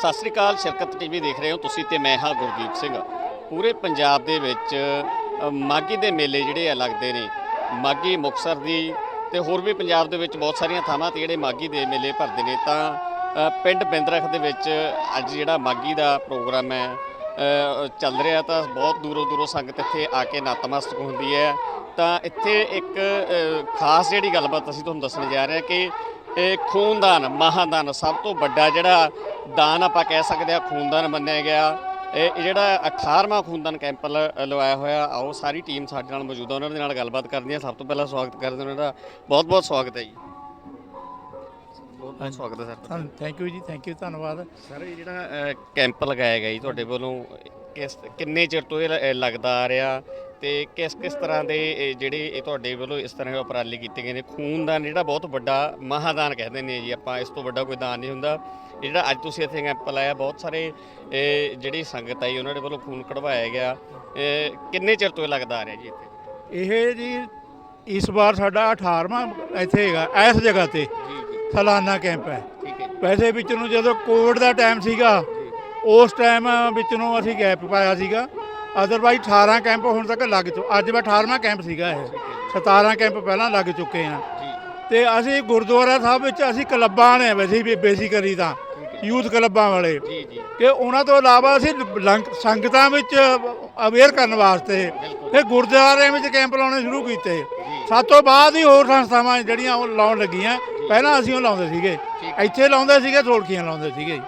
ਸਤਿ ਸ੍ਰੀ ਅਕਾਲ ਸ਼ਰਕਤ TV ਦੇਖ ਰਹੇ ਹੋ ਤੁਸੀਂ ਤੇ ਮੈਂ ਹਾਂ ਗੁਰਦੀਪ ਸਿੰਘ। ਪੂਰੇ ਪੰਜਾਬ ਦੇ ਵਿੱਚ ਅ, ਮਾਘੀ ਦੇ ਮੇਲੇ ਜਿਹੜੇ ਆ ਲੱਗਦੇ ਨੇ। ਮਾਘੀ ਮੁਕਸਰ ਦੀ ਤੇ ਹੋਰ ਵੀ ਪੰਜਾਬ ਦੇ ਵਿੱਚ ਬਹੁਤ ਸਾਰੀਆਂ ਥਾਵਾਂ ਤੇ ਜਿਹੜੇ ਮਾਘੀ ਦੇ ਮੇਲੇ ਭਰਦੇ ਨੇ। ਤਾਂ ਪਿੰਡ ਬਿੰਦਰਖ ਦੇ ਵਿੱਚ ਅੱਜ ਜਿਹੜਾ ਮਾਘੀ ਦਾ ਪ੍ਰੋਗਰਾਮ ਹੈ ਚੱਲ ਰਿਹਾ ਤਾਂ ਬਹੁਤ ਦੂਰੋਂ ਦੂਰੋਂ ਸੰਗਤ ਇੱਥੇ ਆ ਕੇ ਨਤਮਸਤਕ ਹੁੰਦੀ ਹੈ। ਤਾਂ ਇੱਥੇ ਇੱਕ ਖਾਸ ਜਿਹੜੀ ਗੱਲਬਾਤ ਅਸੀਂ ਤੁਹਾਨੂੰ ਦੱਸਣ ਜਾ ਰਹੇ ਹਾਂ ਕਿ ਇਹ ਖੂਨਦਾਨ ਮਹਾਦਾਨ ਸਭ ਤੋਂ ਵੱਡਾ ਜਿਹੜਾ ਦਾਨ ਆਪਾਂ ਕਹਿ ਸਕਦੇ ਆ ਖੂਨਦਾਨ ਮੰਨਿਆ ਗਿਆ। ਇਹ ਜਿਹੜਾ 18ਵਾਂ ਖੂਨਦਾਨ ਕੈਂਪ ਲਵਾਇਆ ਹੋਇਆ ਆਓ ਸਾਰੀ ਟੀਮ ਸਾਡੇ ਨਾਲ ਮੌਜੂਦ ਆ ਉਹਨਾਂ ਦੇ ਨਾਲ ਗੱਲਬਾਤ ਕਰਨੀ ਹੈ। ਸਭ ਤੋਂ ਪਹਿਲਾਂ ਸਵਾਗਤ ਕਰਦੇ ਉਹਨਾਂ ਦਾ। ਬਹੁਤ ਬਹੁਤ ਸਵਾਗਤ ਹੈ ਜੀ। ਬਹੁਤ ਸਵਾਗਤ ਹੈ ਸਰ ਥੈਂਕ ਯੂ ਜੀ ਥੈਂਕ ਯੂ ਧੰਨਵਾਦ। ਸਰ ਇਹ ਜਿਹੜਾ ਕੈਂਪ ਲਗਾਇਆ ਗਿਆ ਜੀ ਤੁਹਾਡੇ ਵੱਲੋਂ ਕਿਸ ਕਿੰਨੇ ਚਿਰ ਤੋਂ ਇਹ ਲੱਗਦਾ ਆ ਰਿਹਾ? ਤੇ ਕਿਸ ਕਿਸ ਤਰ੍ਹਾਂ ਦੇ ਇਹ ਜਿਹੜੇ ਇਹ ਤੁਹਾਡੇ ਵੱਲੋਂ ਇਸ ਤਰ੍ਹਾਂ ਦੇ ਉਪਰਾਲੇ ਕੀਤੇ ਗਏ ਨੇ? ਖੂਨਦਾਨ ਜਿਹੜਾ ਬਹੁਤ ਵੱਡਾ ਮਹਾਦਾਨ ਕਹਿੰਦੇ ਨੇ ਜੀ ਆਪਾਂ ਇਸ ਤੋਂ ਵੱਡਾ ਕੋਈ ਦਾਨ ਨਹੀਂ ਹੁੰਦਾ। ਇਹ ਜਿਹੜਾ ਅੱਜ ਤੁਸੀਂ ਇੱਥੇ ਕੈਂਪ ਲਾਇਆ ਬਹੁਤ ਸਾਰੇ ਇਹ ਜਿਹੜੀ ਸੰਗਤ ਆਈ ਉਹਨਾਂ ਦੇ ਵੱਲੋਂ ਖੂਨ ਕਢਵਾਇਆ ਗਿਆ। ਇਹ ਕਿੰਨੇ ਚਿਰ ਤੋਂ ਇਹ ਲੱਗਦਾ ਆ ਰਿਹਾ ਜੀ ਇੱਥੇ? ਇਹ ਜੀ ਇਸ ਵਾਰ ਸਾਡਾ 18ਵਾਂ ਇੱਥੇ ਹੈਗਾ ਇਸ ਜਗ੍ਹਾ ਤੇ। ਜੀ ਜੀ। ਸਾਲਾਨਾ ਕੈਂਪ ਹੈ। ਠੀਕ ਹੈ ਵੈਸੇ ਵਿੱਚ ਨੂੰ ਜਦੋਂ ਕੋਵਿਡ ਦਾ ਟਾਈਮ ਸੀਗਾ ਉਸ ਟਾਈਮ ਵਿੱਚ ਨੂੰ ਅਸੀਂ ਗੈਪ ਪਾਇਆ ਸੀਗਾ। ਅਦਰਵਾਈਜ਼ 18 ਕੈਂਪ ਹੁਣ ਤੱਕ ਲੱਗ ਚੁ ਅੱਜ ਮੈਂ 18ਵਾਂ ਕੈਂਪ ਸੀਗਾ ਇਹ। 17 ਕੈਂਪ ਪਹਿਲਾਂ ਲੱਗ ਚੁੱਕੇ ਆ। ਤੇ ਅਸੀਂ ਗੁਰਦੁਆਰਾ ਸਾਹਿਬ ਵਿੱਚ ਅਸੀਂ ਕਲੱਬਾਂ ਨੇ ਵੈਸੇ ਵੀ ਬੇਸਿਕਲੀ ਤਾਂ ਯੂਥ ਕਲੱਬਾਂ ਵਾਲੇ। ਕਿ ਉਹਨਾਂ ਤੋਂ ਇਲਾਵਾ ਅਸੀਂ ਸੰਗਤਾਂ ਵਿੱਚ ਅਵੇਅਰ ਕਰਨ ਵਾਸਤੇ ਫਿਰ ਗੁਰਦੁਆਰਿਆਂ ਵਿੱਚ ਕੈਂਪ ਲਾਉਣੇ ਸ਼ੁਰੂ ਕੀਤੇ। ਸਾਤ ਤੋਂ ਬਾਅਦ ਹੀ ਹੋਰ ਸੰਸਥਾਵਾਂ ਜਿਹੜੀਆਂ ਉਹ ਲਾਉਣ ਲੱਗੀਆਂ। ਪਹਿਲਾਂ ਅਸੀਂ ਉਹ ਲਾਉਂਦੇ ਸੀਗੇ। ਇੱਥੇ ਲਾਉਂਦੇ ਸੀਗੇ ਥੋੜਕੀਆਂ ਲਾਉਂਦੇ ਸੀਗੇ।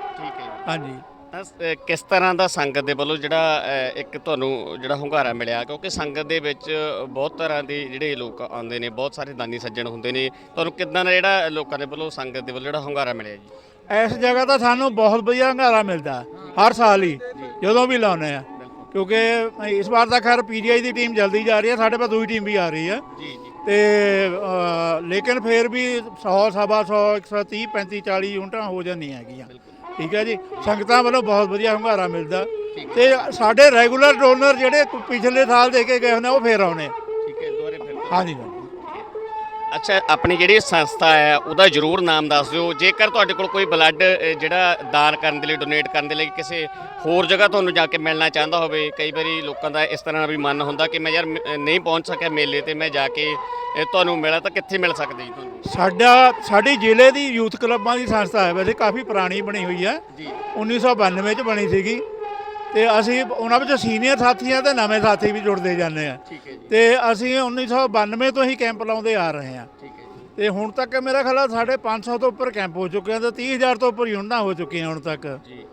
ਹਾਂਜੀ। ਤਾਂ ਸ- ਅ, ਕਿਸ ਤਰ੍ਹਾਂ ਦਾ ਸੰਗਤ ਦੇ ਵੱਲੋਂ ਜਿਹੜਾ ਅ, ਇੱਕ ਤੁਹਾਨੂੰ ਜਿਹੜਾ ਹੁੰਗਾਰਾ ਮਿਲਿਆ? ਕਿਉਂਕਿ ਸੰਗਤ ਦੇ ਵਿੱਚ ਬਹੁਤ ਤਰ੍ਹਾਂ ਦੇ ਜਿਹੜੇ ਲੋਕ ਆਉਂਦੇ ਨੇ ਬਹੁਤ ਸਾਰੇ ਦਾਨੀ ਸੱਜਣ ਹੁੰਦੇ ਨੇ। ਤੁਹਾਨੂੰ ਕਿਦਾਂ ਦਾ ਜਿਹੜਾ ਲੋਕਾਂ ਦੇ ਵੱਲੋਂ ਸੰਗਤ ਦੇ ਵੱਲੋਂ ਜਿਹੜਾ ਹੁੰਗਾਰਾ ਮਿਲਿਆ ਜੀ? ਇਸ ਜਗ੍ਹਾ ਤਾਂ ਸਾਨੂੰ ਬਹੁਤ ਵਧੀਆ ਹੰਗਾਰਾ ਮਿਲਦਾ ਹਰ ਸਾਲ ਹੀ ਜਦੋਂ ਵੀ ਲਾਉਂਦੇ ਆ ਕਿਉਂਕਿ ਇਸ ਵਾਰ ਤਾਂ ਖੈਰ ਪੀਜੀਆਈ ਦੀ ਟੀਮ ਜਲਦੀ ਜਾ ਰਹੀ ਹੈ ਸਾਡੇ ਪਾਸ ਦੂਜੀ ਟੀਮ ਵੀ ਆ ਰਹੀ ਹੈ। ਜੀ ਜੀ। ਤੇ ਅ, ਲੇਕਿਨ ਫੇਰ ਵੀ 100 ਸਵਾ 100 130 35 40 ਯੂਨਿਟਾਂ ਹੋ ਜਾਂਦੀਆਂ ਹੈਗੀਆਂ। ਠੀਕ ਹੈ ਜੀ? ਸੰਗਤਾਂ ਵੱਲੋਂ ਬਹੁਤ ਵਧੀਆ ਹੁੰਗਾਰਾ ਮਿਲਦਾ। ਤੇ ਸਾਡੇ ਰੈਗੂਲਰ ਡੋਨਰ ਜਿਹੜੇ ਪਿਛਲੇ ਸਾਲ ਦੇ ਕੇ ਗਏ ਹੁੰਦੇ ਉਹ ਫੇਰ ਆਉਣੇ। ਠੀਕ ਹੈ ਦੁਬਾਰੇ ਫਿਰ। ਹਾਂਜੀ। ਅੱਛਾ ਆਪਣੀ ਜਿਹੜੀ ਸੰਸਥਾ ਹੈ ਉਹਦਾ ਜਰੂਰ ਨਾਮ ਦੱਸ ਦਿਓ। ਜੇਕਰ ਤੁਹਾਡੇ ਕੋਲ ਕੋਈ ਬਲੱਡ ਜਿਹੜਾ ਦਾਨ ਕਰਨ ਦੇ ਲਈ ਡੋਨੇਟ ਕਰਨ ਦੇ ਲਈ ਕਿਸੇ ਹੋਰ ਜਗ੍ਹਾ ਤੁਹਾਨੂੰ ਜਾ ਕੇ ਮਿਲਣਾ ਚਾਹੁੰਦਾ ਹੋਵੇ ਕਈ ਵਾਰੀ ਲੋਕਾਂ ਦਾ ਇਸ ਤਰ੍ਹਾਂ ਵੀ ਮਨ ਹੁੰਦਾ ਕਿ ਮੈਂ ਯਾਰ ਨਹੀਂ ਪਹੁੰਚ ਸਕਿਆ ਮੇਲੇ ਤੇ ਮੈਂ ਜਾ ਕੇ ਤੁਹਾਨੂੰ ਮਿਲਾਂ ਤਾਂ ਕਿੱਥੇ ਮਿਲ ਸਕਦੇ ਜੀ ਤੁਹਾਨੂੰ? ਸਾਡਾ ਸਾਡੀ ਜ਼ਿਲ੍ਹੇ ਦੀ ਯੂਥ ਕਲੱਬਾਂ ਦੀ ਸੰਸਥਾ ਹੈ ਵੈਸੇ ਕਾਫੀ ਪੁਰਾਣੀ ਬਣੀ ਹੋਈ ਹੈ। ਜੀ। 1992 ਚ ਬਣੀ ਸੀਗੀ। ਤੇ ਅਸੀਂ ਉਹਨਾਂ ਵਿੱਚ ਸੀਨੀਅਰ ਸਾਥੀਆਂ ਤੇ ਨਵੇਂ ਸਾਥੀ ਵੀ ਜੁੜਦੇ ਜਾਂਦੇ ਆ। ਤੇ ਅਸੀਂ 1992 ਤੋਂ ਹੀ ਕੈਂਪ ਲਾਉਂਦੇ ਆ ਰਹੇ ਜੀ। ਤੇ ਹੁਣ ਤੱਕ ਮੇਰਾ ਖਿਆਲ ਆ ਸਾਡੇ 500 ਤੋਂ ਉੱਪਰ ਕੈਂਪ ਹੋ ਚੁੱਕੇ ਆ ਤੇ 30000 ਤੋਂ ਉੱਪਰ ਯੂਨਿਟਾਂ ਹੋ ਚੁੱਕੀਆਂ ਹੁਣ ਤੱਕ। ਜੀ।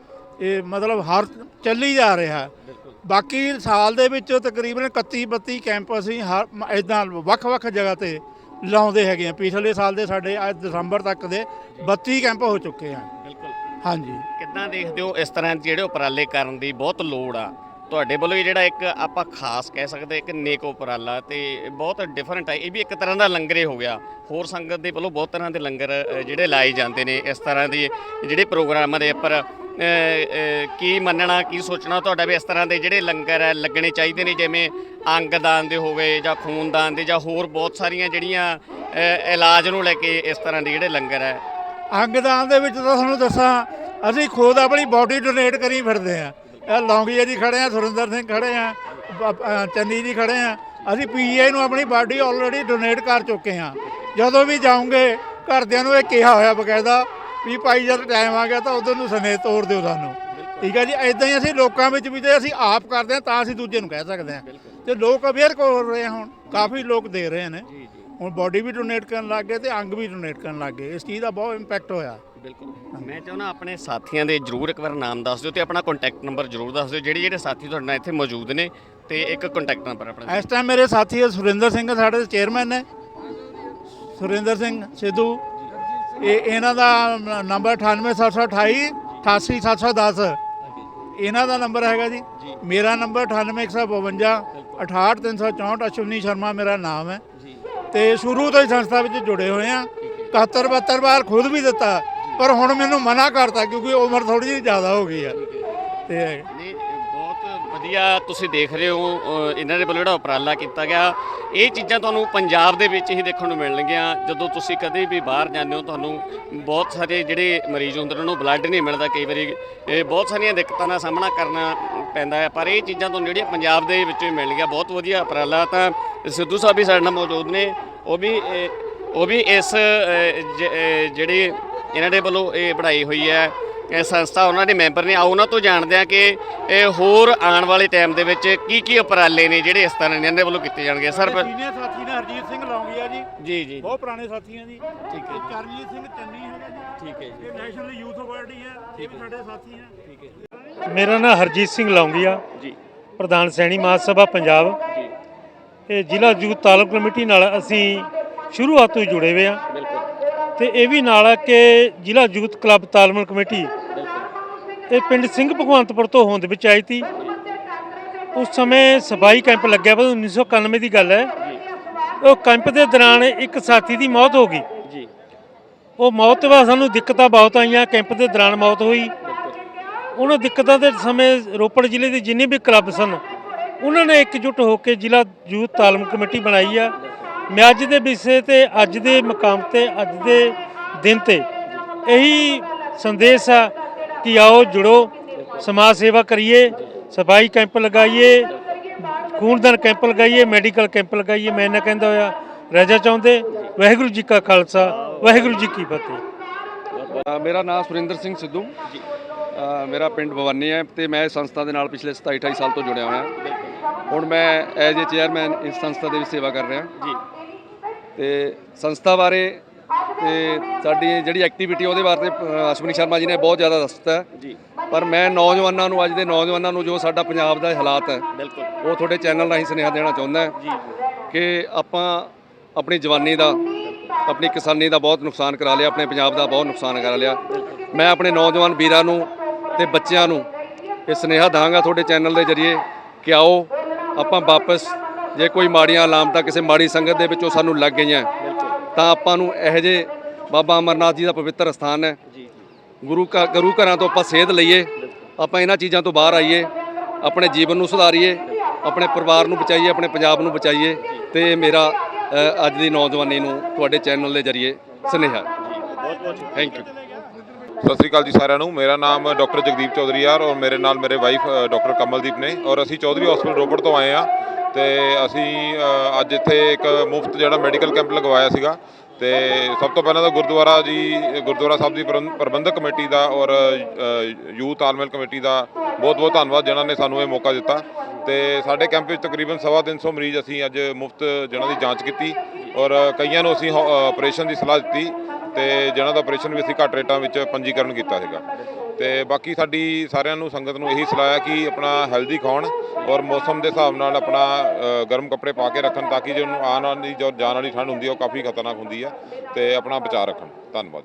ਇਹ ਮਤਲਬ ਹਰ ਚੱਲੀ ਜਾ ਰਿਹਾ। ਬਾਕੀ ਸਾਲ ਦੇ ਵਿੱਚ ਤਕਰੀਬਨ 31 32 ਕੈਂਪ ਅਸੀਂ ਹਰ ਇਦਾਂ ਵੱਖ-ਵੱਖ ਜਗ੍ਹਾ ਤੇ ਲਾਉਂਦੇ ਹੈਗੇ ਆ। ਪਿਛਲੇ ਸਾਲ ਦੇ ਸਾਡੇ ਅੱਜ ਦਸੰਬਰ ਤੱਕ ਦੇ 32 ਕੈਂਪ ਹੋ ਚੁੱਕੇ ਆ। ਹਾਂਜੀ। ਕਿੱਦਾਂ ਦੇਖਦੇ ਹੋ ਇਸ ਤਰ੍ਹਾਂ ਜਿਹੜੇ ਉਪਰਾਲੇ ਕਰਨ ਦੀ ਬਹੁਤ ਲੋੜ ਆ? ਤੁਹਾਡੇ ਵੱਲੋਂ ਇਹ ਜਿਹੜਾ ਇੱਕ ਆਪਾਂ ਖਾਸ ਕਹਿ ਸਕਦੇ ਇੱਕ ਨੇਕ ਉਪਰਾਲਾ ਤੇ ਬਹੁਤ ਡਿਫਰੈਂਟ ਹੈ ਇਹ ਵੀ ਇੱਕ ਤਰ੍ਹਾਂ ਦਾ ਲੰਗਰੇ ਹੋ ਗਿਆ। ਹੋਰ ਸੰਗਤ ਦੇ ਵੱਲੋਂ ਬਹੁਤ ਤਰ੍ਹਾਂ ਦੇ ਲੰਗਰ ਜਿਹੜੇ ਲਾਏ ਜਾਂਦੇ ਨੇ ਇਸ ਤਰ੍ਹਾਂ ਦੇ ਜਿਹੜੇ ਪ੍ਰੋਗਰਾਮਾਂ ਦੇ ਉੱਪਰ ਕੀ ਮੰਨਣਾ, ਕੀ ਸੋਚਣਾ, ਤੁਹਾਡਾ ਵੀ ਇਸ ਤਰ੍ਹਾਂ ਦੇ ਜਿਹੜੇ ਲੰਗਰ ਹੈ ਲੱਗਣੇ ਚਾਹੀਦੇ ਨੇ, ਜਿਵੇਂ ਅੰਗਦਾਨ ਦੇ ਹੋਵੇ ਜਾਂ ਖੂਨਦਾਨ ਦੇ ਜਾਂ ਹੋਰ ਬਹੁਤ ਸਾਰੀਆਂ ਜਿਹੜੀਆਂ ਇਲਾਜ ਨੂੰ ਲੈ ਕੇ ਇਸ ਤਰ੍ਹਾਂ ਦੇ ਜਿਹੜੇ ਲੰਗਰ ਹੈ ਅੰਗਦਾਨ ਦੇ ਵਿੱਚ ਤਾਂ ਤੁਹਾਨੂੰ ਦੱਸਾਂ, ਅਸੀਂ ਖੁਦ ਆਪਣੀ ਬਾਡੀ ਡੋਨੇਟ ਕਰੀ ਫਿਰਦੇ ਆ ਇਹ ਲੌਂਗੀਆ ਜੀ ਖੜੇ ਆ, ਸੁਰਿੰਦਰ ਸਿੰਘ ਖੜੇ ਆ ਚੰਨੀ ਜੀ ਖੜੇ ਆ। ਅਸੀਂ ਪੀਏ ਨੂੰ ਆਪਣੀ ਬਾਡੀ ਆਲਰੇਡੀ ਡੋਨੇਟ ਕਰ ਚੁੱਕੇ ਆ ਜਦੋਂ ਵੀ ਜਾਓਗੇ, ਘਰਦਿਆਂ ਨੂੰ ਇਹ ਕਿਹਾ ਹੋਇਆ ਬਕਾਇਦਾ ਵੀ ਭਾਈ ਜਦ ਟਾਈਮ ਆ ਗਿਆ ਤਾਂ ਉਧਰ ਨੂੰ ਸਨੇਹ ਤੋੜ ਦਿਓ ਸਾਨੂੰ। ਠੀਕ ਹੈ ਜੀ ਐਦਾਂ ਹੀ ਅਸੀਂ ਲੋਕਾਂ ਵਿੱਚ ਵੀ ਜੇ ਅਸੀਂ ਆਪ ਕਰਦੇ ਆ ਤਾਂ ਅਸੀਂ ਦੂਜੇ ਨੂੰ ਕਹਿ ਸਕਦੇ ਆ ਤੇ ਲੋਕ ਅਵੇਅਰ ਹੋ ਰਹੇ ਹੁਣ। ਕਾਫੀ ਲੋਕ ਦੇ ਰਹੇ ਨੇ। ਜੀ ਜੀ। ਹੁਣ ਬਾਡੀ ਵੀ ਡੋਨੇਟ ਕਰਨ ਲੱਗ ਗਏ ਤੇ ਅੰਗ ਵੀ ਡੋਨੇਟ ਕਰਨ ਲੱਗ ਗਏ। ਇਸ ਚੀਜ਼ ਦਾ ਬਹੁਤ ਇੰਪੈਕਟ ਹੋਇਆ। ਬਿਲਕੁਲ। ਮੈਂ ਚਾਹੁੰਦਾ ਆਪਣੇ ਸਾਥੀਆਂ ਦੇ ਜਰੂਰ ਇੱਕ ਵਾਰ ਨਾਮ ਦੱਸ ਦਿਓ ਤੇ ਆਪਣਾ ਕੰਟੈਕਟ ਨੰਬਰ ਜਰੂਰ ਦੱਸ ਦਿਓ। ਜਿਹੜੇ ਜਿਹੜੇ ਸਾਥੀ ਤੁਹਾਡੇ ਨਾਲ ਇੱਥੇ ਮੌਜੂਦ ਨੇ ਤੇ ਇੱਕ ਕੰਟੈਕਟ ਨੰਬਰ ਆਪਣਾ ਇਸ ਟਾਈਮ ਮੇਰੇ ਸਾਥੀ ਹੈ ਸੁਰਿੰਦਰ ਸਿੰਘ ਸਾਡੇ ਚੇਅਰਮੈਨ ਨੇ। ਸੁਰਿੰਦਰ ਸਿੰਘ ਸਿੱਧੂ। ਇਹ ਇਹਨਾਂ ਦਾ ਨੰਬਰ 98728 88710 ਇਹਨਾਂ ਦਾ ਨੰਬਰ ਹੈਗਾ ਜੀ। ਮੇਰਾ ਨੰਬਰ 98152 68364 ਅਸ਼ਵਨੀ ਸ਼ਰਮਾ ਮੇਰਾ ਨਾਮ ਹੈ। ਤੇ ਸ਼ੁਰੂ ਤੋਂ ਹੀ ਸੰਸਥਾ ਵਿੱਚ ਜੁੜੇ ਹੋਏ ਆ 71 72 ਵਾਰ ਖੁਦ ਵੀ ਦਿੱਤਾ। ਪਰ ਹੁਣ ਮੈਨੂੰ ਮਨਾ ਕਰਤਾ ਕਿਉਂਕਿ ਉਮਰ ਥੋੜੀ ਜਿਹੀ ਜ਼ਿਆਦਾ ਹੋ ਗਈ ਆ। ਤੇ ਵਧੀਆ ਤੁਸੀਂ ਦੇਖ ਰਹੇ ਹੋ ਅ, ਇਹਨਾਂ ਦੇ ਵੱਲੋਂ ਜਿਹੜਾ ਉਪਰਾਲਾ ਕੀਤਾ ਗਿਆ। ਇਹ ਚੀਜ਼ਾਂ ਤੁਹਾਨੂੰ ਪੰਜਾਬ ਦੇ ਵਿੱਚ ਹੀ ਦੇਖਣ ਨੂੰ ਮਿਲਣਗੀਆਂ। ਜਦੋਂ ਤੁਸੀਂ ਕਦੇ ਵੀ ਬਾਹਰ ਜਾਂਦੇ ਹੋ ਤੁਹਾਨੂੰ ਬਹੁਤ ਸਾਰੇ ਜਿਹੜੇ ਮਰੀਜ਼ ਹੁੰਦੇ ਨੇ ਉਹਨਾਂ ਨੂੰ ਬਲੱਡ ਨਹੀਂ ਮਿਲਦਾ ਕਈ ਵਾਰੀ। ਇਹ ਬਹੁਤ ਸਾਰੀਆਂ ਦਿੱਕਤਾਂ ਦਾ ਸਾਹਮਣਾ ਕਰਨਾ ਪੈਂਦਾ ਹੈ। ਪਰ ਇਹ ਚੀਜ਼ਾਂ ਤੁਹਾਨੂੰ ਜਿਹੜੀਆਂ ਪੰਜਾਬ ਦੇ ਵਿੱਚ ਹੀ ਮਿਲਣਗੀਆਂ ਬਹੁਤ ਵਧੀਆ ਉਪਰਾਲਾ ਤਾਂ ਸਿੱਧੂ ਸਾਹਿਬ ਵੀ ਸਾਡੇ ਨਾਲ ਮੌਜੂਦ ਨੇ। ਉਹ ਵੀ ਇਹ- ਉਹ ਵੀ ਇਸ ਅ, ਜ- ਅ, ਜਿਹੜੀ ਇਹਨਾਂ ਦੇ ਵੱਲੋਂ ਇਹ ਬਣਾਈ ਹੋਈ ਹੈ। ਇਹ ਸੰਸਥਾ ਉਹਨਾਂ ਦੇ ਮੈਂਬਰ ਨੇ। ਆਓ ਉਹਨਾਂ ਤੋਂ ਜਾਣਦੇ ਆ ਕਿ ਇਹ ਹੋਰ ਆਉਣ ਵਾਲੇ ਟਾਈਮ ਦੇ ਵਿੱਚ ਕੀ ਕੀ ਉਪਰਾਲੇ ਨੇ ਜਿਹੜੇ ਇਸ ਤਰ੍ਹਾਂ ਦੇ ਇਹਨਾਂ ਦੇ ਵੱਲੋਂ ਕੀਤੇ ਜਾਣਗੇ। ਸਰ ਪ- ਸੀਨੀਅਰ ਸਾਥੀ ਨੇ ਹਰਜੀਤ ਸਿੰਘ ਲੌਂਗੀਆ ਜੀ। ਜੀ ਜੀ। ਬਹੁਤ ਪੁਰਾਣੇ ਸਾਥੀ ਆ ਜੀ। ਠੀਕ ਹੈ। ਤੇ ਚਰਨਜੀਤ ਸਿੰਘ ਚੰਨੀ ਹੈਗਾ ਜੀ। ਠੀਕ ਹੈ ਜੀ। ਇਹ ਨੈਸ਼ਨਲ ਯੂਥ ਅਵਾਰਡੀ ਹੈ। ਇਹ ਵੀ ਸਾਡੇ ਸਾਥੀ ਆ ਠੀਕ ਹੈ ਮੇਰਾ ਨਾਮ ਹਰਜੀਤ ਸਿੰਘ ਲੌਂਗੀਆ। ਜੀ। ਪ੍ਰਧਾਨ ਸੈਣੀ ਮਹਾਸਭਾ ਪੰਜਾਬ। ਜੀ। ਇਹ ਜ਼ਿਲ੍ਹਾ ਯੂਥ ਤਾਲੁਕ ਕਮੇਟੀ ਨਾਲ ਅਸੀਂ ਸ਼ੁਰੂਆਤ ਤੋਂ ਹੀ ਜੁੜੇ ਹੋਏ ਆ ਬਿਲਕੁਲ। ਤੇ ਇਹ ਵੀ ਨਾਲ ਆ ਕਿ ਜ਼ਿਲ੍ਹਾ ਯੂਥ ਕਲੱਬ ਤਾਲਮਲ ਕਮੇਟੀ ਇਹ ਪਿੰਡ ਸਿੰਘ ਭਗਵੰਤਪੁਰ ਤੋਂ ਹੋਂਦ ਵਿੱਚ ਆਈ ਸੀ। ਉਸ ਸਮੇਂ ਸਫ਼ਾਈ ਕੈਂਪ ਲੱਗਿਆ ਵਾ 1991 ਦੀ ਗੱਲ ਹੈ। ਉਹ ਕੈਂਪ ਦੇ ਦੌਰਾਨ ਇੱਕ ਸਾਥੀ ਦੀ ਮੌਤ ਹੋ ਗਈ। ਜੀ। ਉਹ ਮੌਤ ਤੋਂ ਬਾਅਦ ਸਾਨੂੰ ਦਿੱਕਤਾਂ ਬਹੁਤ ਆਈਆਂ ਕੈਂਪ ਦੇ ਦੌਰਾਨ ਮੌਤ ਹੋਈ। ਉਹਨਾਂ ਦਿੱਕਤਾਂ ਦੇ ਸਮੇਂ ਰੋਪੜ ਜ਼ਿਲ੍ਹੇ ਦੇ ਜਿੰਨੇ ਵੀ ਕਲੱਬ ਸਨ ਉਹਨਾਂ ਨੇ ਇਕਜੁੱਟ ਹੋ ਕੇ ਜ਼ਿਲ੍ਹਾ ਯੂਥ ਤਾਲਮ ਕਮੇਟੀ ਬਣਾਈ ਆ। ਮੈਂ ਅੱਜ ਦੇ ਵਿਸ਼ੇ ਤੇ ਅੱਜ ਦੇ ਮਕਾਮ ਤੇ ਅੱਜ ਦੇ ਦਿਨ ਤੇ ਇਹੀ ਸੰਦੇਸ਼ ਆ ਕਿ ਆਓ ਜੁੜੋ ਸਮਾਜ ਸੇਵਾ ਕਰੀਏ ਸਫ਼ਾਈ ਕੈਂਪ ਲਗਾਈਏ ਖੂਨਦਾਨ ਕੈਂਪ ਲਗਾਈਏ ਮੈਡੀਕਲ ਕੈਂਪ ਲਗਾਈਏ। ਮੈਂ ਇਹਨਾਂ ਕਹਿੰਦਾ ਹੋਇਆ ਰਾਜਾ ਚਾਹੁੰਦੇ ਵਾਹਿਗੁਰੂ ਜੀ ਕਾ ਖਾਲਸਾ ਵਾਹਿਗੁਰੂ ਜੀ ਕੀ ਫਤਿਹ। ਅ, ਮੇਰਾ ਨਾਮ ਸੁਰਿੰਦਰ ਸਿੰਘ ਸਿੱਧੂ। ਅ, ਮੇਰਾ ਪਿੰਡ ਭਵਾਨੀ ਹੈ ਤੇ ਮੈਂ ਇਸ ਸੰਸਥਾ ਦੇ ਨਾਲ ਪਿਛਲੇ 27 28 ਸਾਲ ਤੋਂ ਜੁੜਿਆ ਹੋਇਆ। ਹੁਣ ਮੈਂ ਐਜ਼ ਏ ਚੇਅਰਮੈਨ ਇਸ ਸੰਸਥਾ ਦੇ ਵਿੱਚ ਸੇਵਾ ਕਰ ਰਿਹਾ। ਜੀ। ਤੇ ਸੰਸਥਾ ਬਾਰੇ ਤੇ ਸਾਡੀ ਜਿਹੜੀ ਐਕਟੀਵਿਟੀ ਉਹਦੇ ਬਾਰੇ ਅਸ਼ਵਨੀ ਸ਼ਰਮਾ ਜੀ ਨੇ ਬਹੁਤ ਜ਼ਿਆਦਾ ਦੱਸਤਾ। ਜੀ। ਪਰ ਮੈਂ ਨੌਜਵਾਨਾਂ ਨੂੰ ਅੱਜ ਦੇ ਨੌਜਵਾਨਾਂ ਨੂੰ ਜੋ ਸਾਡਾ ਪੰਜਾਬ ਦਾ ਹਾਲਾਤ ਹੈ ਬਿਲਕੁਲ। ਉਹ ਤੁਹਾਡੇ ਚੈਨਲ ਰਾਹੀਂ ਸੁਨੇਹਾ ਦੇਣਾ ਚਾਹੁੰਦਾ ਜੀ। ਕਿ ਆਪਾਂ ਆਪਣੀ ਜਵਾਨੀ ਦਾ ਆਪਣੀ ਕਿਸਾਨੀ ਦਾ ਬਹੁਤ ਨੁਕਸਾਨ ਕਰਾ ਲਿਆ ਆਪਣੇ ਪੰਜਾਬ ਦਾ ਬਹੁਤ ਨੁਕਸਾਨ ਕਰਾ ਲਿਆ। ਮੈਂ ਆਪਣੇ ਨੌਜਵਾਨ ਵੀਰਾਂ ਨੂੰ ਤੇ ਬੱਚਿਆਂ ਨੂੰ ਇਹ ਸੁਨੇਹਾ ਦਾਂਗਾ ਤੁਹਾਡੇ ਚੈਨਲ ਦੇ ਜ਼ਰੀਏ ਕਿ ਆਓ ਆਪਾਂ ਵਾਪਸ ਜੇ ਕੋਈ ਮਾੜੀਆਂ ਅਲਾਮਤਾਂ ਕਿਸੇ ਮਾੜੀ ਸੰਗਤ ਦੇ ਵਿੱਚੋਂ ਸਾਨੂੰ ਲੱਗ ਗਈਆਂ। ਤਾਂ ਆਪਾਂ ਨੂੰ ਇਹੋ ਜਿਹੇ ਬਾਬਾ ਅਮਰਨਾਥ ਜੀ ਦਾ ਪਵਿੱਤਰ ਸਥਾਨ ਹੈ। ਜੀ। ਗੁਰੂ ਘ ਗੁਰੂ ਘਰਾਂ ਤੋਂ ਆਪਾਂ ਸੇਧ ਲਈਏ। ਆਪਾਂ ਇਹਨਾਂ ਚੀਜ਼ਾਂ ਤੋਂ ਬਾਹਰ ਆਈਏ। ਆਪਣੇ ਜੀਵਨ ਨੂੰ ਸੁਧਾਰੀਏ। ਆਪਣੇ ਪਰਿਵਾਰ ਨੂੰ ਬਚਾਈਏ। ਆਪਣੇ ਪੰਜਾਬ ਨੂੰ ਬਚਾਈਏ। ਤੇ ਇਹ ਮੇਰਾ ਅੱਜ ਦੀ ਨੌਜਵਾਨੀ ਨੂੰ ਤੁਹਾਡੇ ਚੈਨਲ ਦੇ ਜ਼ਰੀਏ ਸੁਨੇਹਾ। ਬਹੁਤ ਬਹੁਤ ਥੈਂਕ ਯੂ ਸਤਿ ਸ੍ਰੀ ਅਕਾਲ ਜੀ ਸਾਰਿਆਂ ਨੂੰ। ਮੇਰਾ ਨਾਮ ਡਾਕਟਰ ਜਗਦੀਪ ਚੌਧਰੀ ਯਾਰ ਔਰ ਮੇਰੇ ਨਾਲ ਮੇਰੇ ਵਾਈਫ ਡਾਕਟਰ ਕਮਲਦੀਪ ਨੇ। ਔਰ ਅਸੀਂ ਚੌਧਰੀ ਹਸਪੀਟਲ ਰੋਪੜ ਤੋਂ ਆਏ ਆ ਤੇ ਅਸੀਂ ਅੱਜ ਇੱਥੇ ਇੱਕ ਮੁਫਤ ਜਿਹੜਾ ਮੈਡੀਕਲ ਕੈਂਪ ਲਗਵਾਇਆ ਸੀਗਾ। ਤੇ ਸਭ ਤੋਂ ਪਹਿਲਾਂ ਤਾਂ ਗੁਰਦੁਆਰਾ ਜੀ ਗੁਰਦੁਆਰਾ ਸਾਹਿਬ ਦੀ ਪ੍ਰਬੰਧ- ਪ੍ਰਬੰਧਕ ਕਮੇਟੀ ਦਾ ਔਰ ਅ, ਯੂਥ ਤਾਲਮੇਲ ਕਮੇਟੀ ਦਾ ਬਹੁਤ ਬਹੁਤ ਧੰਨਵਾਦ ਜਿਨ੍ਹਾਂ ਨੇ ਸਾਨੂੰ ਇਹ ਮੌਕਾ ਦਿੱਤਾ। ਤੇ ਸਾਡੇ ਕੈਂਪ ਵਿੱਚ ਤਕਰੀਬਨ ਸਵਾ ਤਿੰਨ ਸੌ ਮਰੀਜ਼ ਅਸੀਂ ਅੱਜ ਮੁਫਤ ਜਿਹਨਾਂ ਦੀ ਜਾਂਚ ਕੀਤੀ। ਔਰ ਕਈਆਂ ਨੂੰ ਅਸੀਂ ਆਪਰੇਸ਼ਨ ਦੀ ਸਲਾਹ ਦਿੱਤੀ। ਤੇ ਜਿਹਨਾਂ ਦਾ ਆਪਰੇਸ਼ਨ ਵੀ ਅਸੀਂ ਘੱਟ ਰੇਟਾਂ ਵਿੱਚ ਪੰਜੀਕਰਨ ਕੀਤਾ ਸੀਗਾ। ਤੇ ਬਾਕੀ ਸਾਡੀ ਸਾਰਿਆਂ ਨੂੰ ਸੰਗਤ ਨੂੰ ਇਹੀ ਸਲਾਹ ਹੈ ਕਿ ਆਪਣਾ ਹੈਲਦੀ ਖਾਣ ਔਰ ਮੌਸਮ ਦੇ ਹਿਸਾਬ ਨਾਲ ਆਪਣਾ ਗਰਮ ਕੱਪੜੇ ਪਾ ਕੇ ਰੱਖਣ ਤਾਂ ਕਿ ਜਿਹਨੂੰ ਆਉਣ ਵਾਲੀ ਜੋ ਜਾਣ ਵਾਲੀ ਠੰਡ ਹੁੰਦੀ ਹੈ, ਉਹ ਕਾਫੀ ਖਤਰਨਾਕ ਹੁੰਦੀ ਹੈ ਤੇ ਆਪਣਾ ਬਚਾਅ ਰੱਖਣ। ਧੰਨਵਾਦ